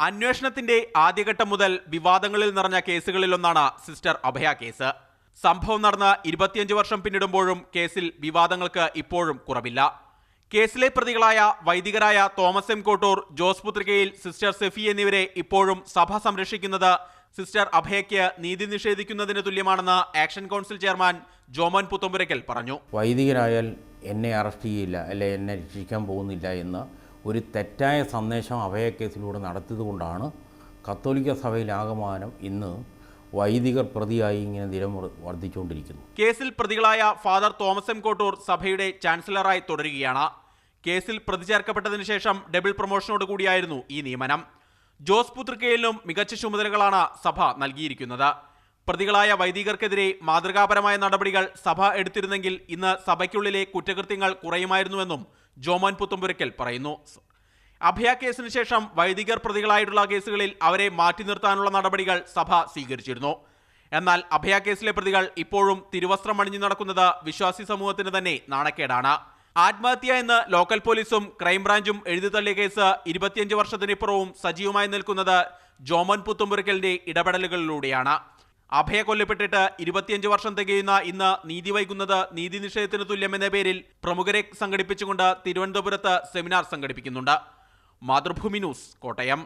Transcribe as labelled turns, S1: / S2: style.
S1: അന്വേഷണത്തിന്റെ ആദ്യഘട്ടം മുതൽ വിവാദങ്ങളിൽ നിറഞ്ഞ കേസുകളിലൊന്നാണ് സിസ്റ്റർ അഭയ കേസ്. സംഭവം നടന്ന് ഇരുപത്തിയഞ്ച് വർഷം പിന്നിടുമ്പോഴും കേസിൽ വിവാദങ്ങൾക്ക് ഇപ്പോഴും കുറവില്ല. കേസിലെ പ്രതികളായ വൈദികരായ Thomas M Kottoor Jose Puthrikayil sister Sephy എന്നിവരെ ഇപ്പോഴും സഭ സംരക്ഷിക്കുന്നത് സിസ്റ്റർ അഭയയ്ക്ക് നീതി നിഷേധിക്കുന്നതിന് തുല്യമാണെന്ന് action council chairman Jomon Puthenpurackal പറഞ്ഞു.
S2: വൈദികരായാൽ എന്നെ അറസ്റ്റ് ചെയ്യില്ല അല്ലെ എന്നെ രക്ഷിക്കാൻ പോകുന്നില്ല എന്ന ഒരു തെറ്റായ സന്ദേശം അഭയക്കേസിലൂടെ നടത്തിയതുകൊണ്ടാണ് കത്തോലിക്ക സഭയിലാകമാനം ഇന്ന് വൈദികർ പ്രതിയായി ഇങ്ങനെ ദിനം വർദ്ധിച്ചുകൊണ്ടിരിക്കുന്നു.
S1: കേസിൽ പ്രതികളായ ഫാദർ തോമസ് എം കോട്ടൂർ സഭയുടെ ചാൻസലറായി തുടരുകയാണ്. കേസിൽ പ്രതി ചേർക്കപ്പെട്ടതിനു ശേഷം ഡബിൾ പ്രൊമോഷനോട് കൂടിയായിരുന്നു ഈ നിയമനം. ജോസ് പുത്രിക്കയിലും മികച്ച ചുമതലകളാണ് സഭ നൽകിയിരിക്കുന്നത്. പ്രതികളായ വൈദികർക്കെതിരെ മാതൃകാപരമായ നടപടികൾ സഭ എടുത്തിരുന്നെങ്കിൽ ഇന്ന് സഭയ്ക്കുള്ളിലെ കുറ്റകൃത്യങ്ങൾ കുറയുമായിരുന്നുവെന്നും ജോമോൻ പുത്തുമ്പുരയ്ക്കൽ പറയുന്നു. അഭയ കേസിന് ശേഷം വൈദികർ പ്രതികളായിട്ടുള്ള കേസുകളിൽ അവരെ മാറ്റി നിർത്താനുള്ള നടപടികൾ സഭ സ്വീകരിച്ചിരുന്നു. എന്നാൽ അഭയ കേസിലെ പ്രതികൾ ഇപ്പോഴും തിരുവസ്ത്രം അണിഞ്ഞു നടക്കുന്നത് വിശ്വാസി സമൂഹത്തിന് തന്നെ നാണക്കേടാണ്. ആത്മഹത്യ എന്ന് ലോക്കൽ പോലീസും ക്രൈംബ്രാഞ്ചും എഴുതി തള്ളിയ കേസ് ഇരുപത്തിയഞ്ച് വർഷത്തിനിപ്പുറവും സജീവമായി നിൽക്കുന്നത് ജോമൻ പുത്തുമ്പുരയ്ക്കലിന്റെ ഇടപെടലുകളിലൂടെയാണ്. അഭയ കൊല്ലപ്പെട്ടിട്ട് ഇരുപത്തിയഞ്ച് വർഷം തികയുന്ന ഇന്ന് നീതി വൈകുന്നത് നീതി നിഷേധത്തിന് തുല്യമെന്ന പേരിൽ പ്രമുഖരെ സംഘടിപ്പിച്ചുകൊണ്ട് തിരുവനന്തപുരത്ത് സെമിനാർ സംഘടിപ്പിക്കുന്നുണ്ട്. മാതൃഭൂമി ന്യൂസ് കോട്ടയം.